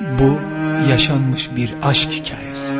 Bu yaşanmış bir aşk hikayesi.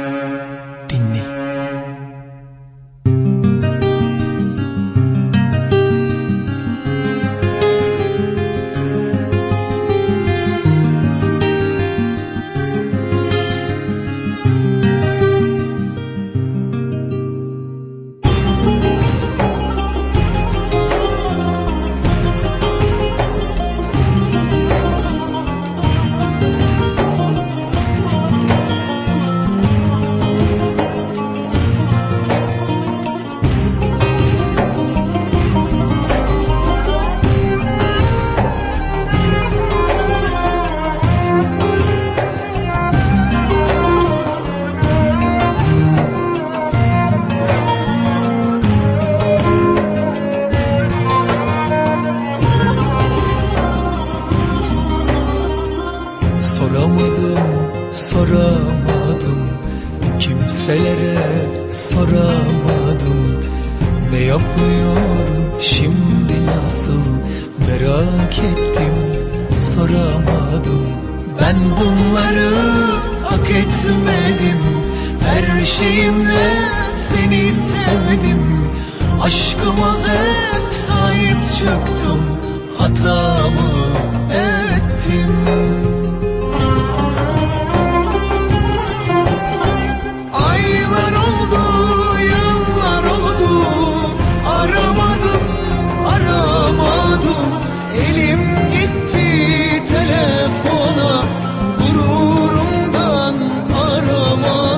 Soramadım, soramadım. Kimselere soramadım. Ne yapıyor şimdi nasıl? Merak ettim, soramadım. Ben bunları hak etmedim. Her şeyimle seni sevdim. Aşkıma hep sahip çıktım. Hatamı someone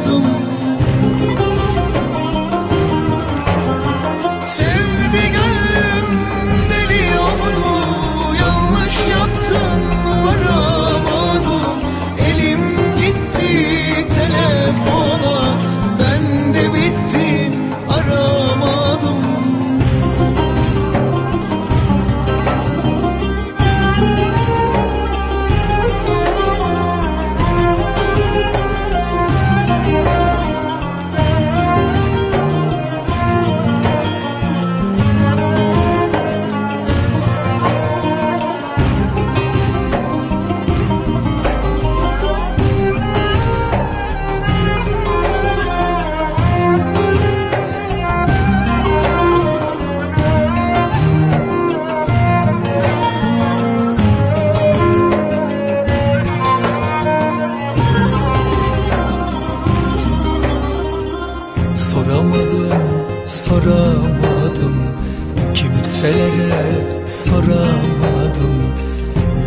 Kimselere soramadım.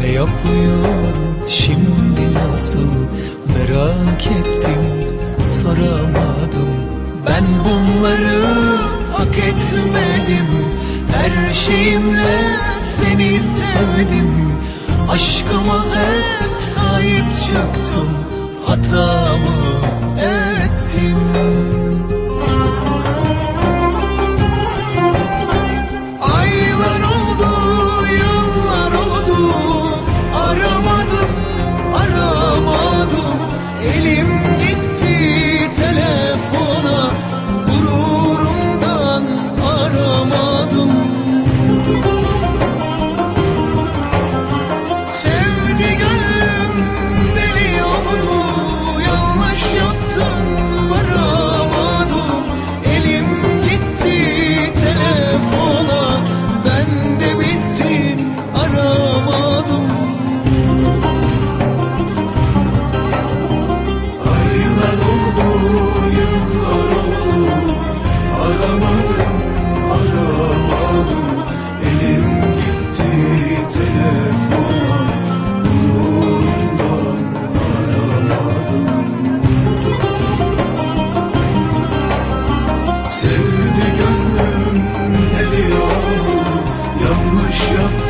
Ne yapıyor şimdi nasıl Merak ettim, soramadım. Ben bunları hak etmedim. Her şeyimle seni sevdim. Aşkıma hep sahip çıktım Hatamı ettim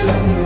to me.